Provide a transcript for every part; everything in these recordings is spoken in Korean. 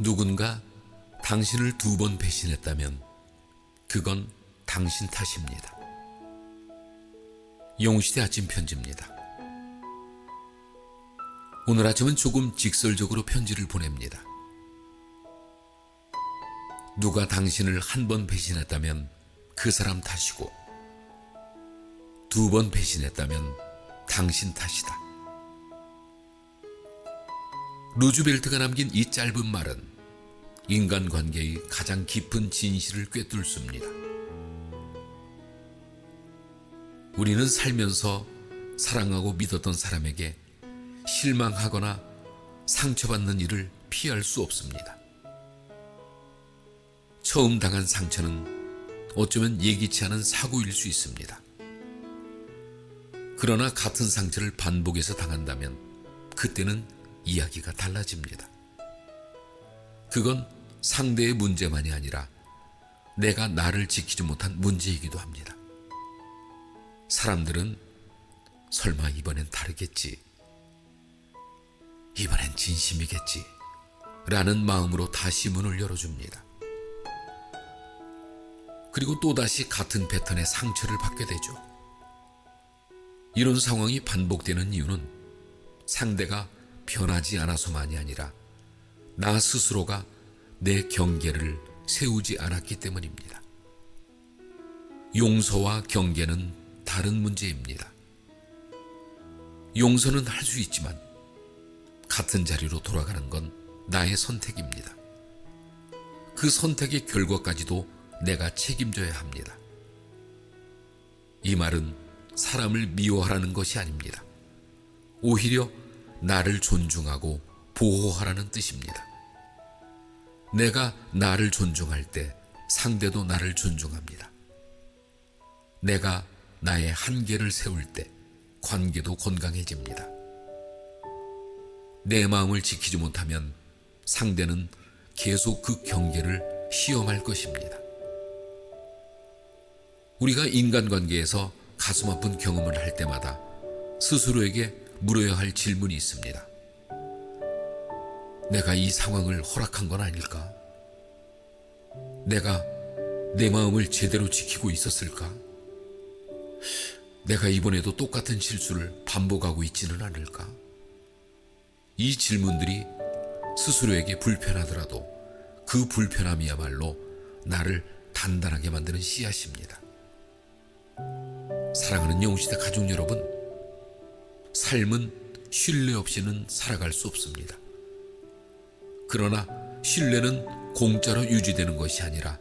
누군가 당신을 두 번 배신했다면 그건 당신 탓입니다. 용시대 아침 편지입니다. 오늘 아침은 조금 직설적으로 편지를 보냅니다. 누가 당신을 한 번 배신했다면 그 사람 탓이고 두 번 배신했다면 당신 탓이다. 루즈벨트가 남긴 이 짧은 말은 인간관계의 가장 깊은 진실을 꿰뚫습니다. 우리는 살면서 사랑하고 믿었던 사람에게 실망하거나 상처받는 일을 피할 수 없습니다. 처음 당한 상처는 어쩌면 예기치 않은 사고일 수 있습니다. 그러나 같은 상처를 반복해서 당한다면 그때는 이야기가 달라집니다. 그건 상대의 문제만이 아니라 내가 나를 지키지 못한 문제이기도 합니다. 사람들은 설마 이번엔 다르겠지. 이번엔 진심이겠지. 라는 마음으로 다시 문을 열어줍니다. 그리고 또다시 같은 패턴의 상처를 받게 되죠. 이런 상황이 반복되는 이유는 상대가 변하지 않아서만이 아니라 나 스스로가 내 경계를 세우지 않았기 때문입니다. 용서와 경계는 다른 문제입니다. 용서는 할 수 있지만 같은 자리로 돌아가는 건 나의 선택입니다. 그 선택의 결과까지도 내가 책임져야 합니다. 이 말은 사람을 미워하라는 것이 아닙니다. 오히려 나를 존중하고 보호하라는 뜻입니다. 내가 나를 존중할 때 상대도 나를 존중합니다. 내가 나의 한계를 세울 때 관계도 건강해집니다. 내 마음을 지키지 못하면 상대는 계속 그 경계를 시험할 것입니다. 우리가 인간관계에서 가슴 아픈 경험을 할 때마다 스스로에게 물어야 할 질문이 있습니다. 내가 이 상황을 허락한 건 아닐까? 내가 내 마음을 제대로 지키고 있었을까? 내가 이번에도 똑같은 실수를 반복하고 있지는 않을까? 이 질문들이 스스로에게 불편하더라도 그 불편함이야말로 나를 단단하게 만드는 씨앗입니다. 사랑하는 영웅시대 가족 여러분, 삶은 신뢰 없이는 살아갈 수 없습니다. 그러나 신뢰는 공짜로 유지되는 것이 아니라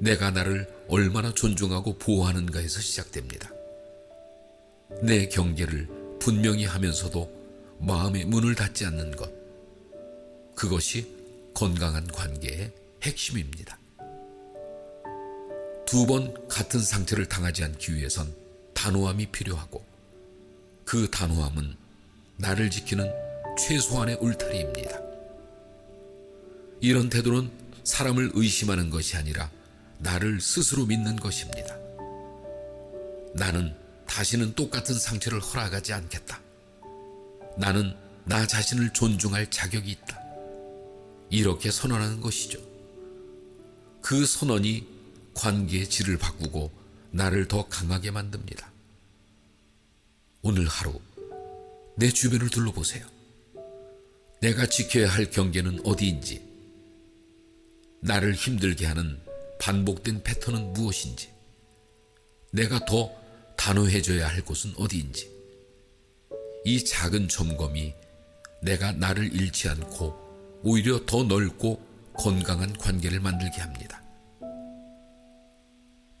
내가 나를 얼마나 존중하고 보호하는가에서 시작됩니다. 내 경계를 분명히 하면서도 마음의 문을 닫지 않는 것. 그것이 건강한 관계의 핵심입니다. 두 번 같은 상처를 당하지 않기 위해선 단호함이 필요하고 그 단호함은 나를 지키는 최소한의 울타리입니다. 이런 태도는 사람을 의심하는 것이 아니라 나를 스스로 믿는 것입니다. 나는 다시는 똑같은 상처를 허락하지 않겠다. 나는 나 자신을 존중할 자격이 있다. 이렇게 선언하는 것이죠. 그 선언이 관계의 질을 바꾸고 나를 더 강하게 만듭니다. 오늘 하루 내 주변을 둘러보세요. 내가 지켜야 할 경계는 어디인지, 나를 힘들게 하는 반복된 패턴은 무엇인지, 내가 더 단호해져야 할 곳은 어디인지, 이 작은 점검이 내가 나를 잃지 않고 오히려 더 넓고 건강한 관계를 만들게 합니다.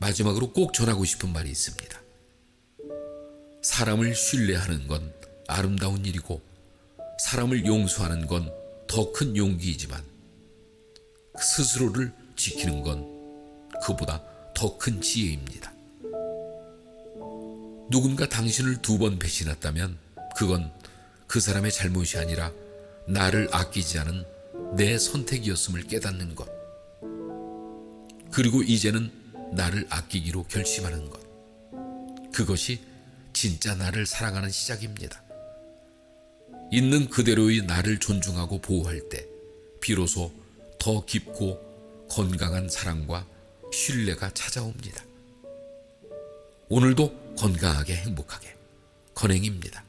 마지막으로 꼭 전하고 싶은 말이 있습니다. 사람을 신뢰하는 건 아름다운 일이고 사람을 용서하는 건 더 큰 용기이지만 스스로를 지키는 건 그보다 더 큰 지혜입니다. 누군가 당신을 두 번 배신했다면 그건 그 사람의 잘못이 아니라 나를 아끼지 않은 내 선택이었음을 깨닫는 것. 그리고 이제는 나를 아끼기로 결심하는 것. 그것이 진짜 나를 사랑하는 시작입니다. 있는 그대로의 나를 존중하고 보호할 때 비로소 더 깊고 건강한 사랑과 신뢰가 찾아옵니다. 오늘도 건강하게 행복하게 건행입니다.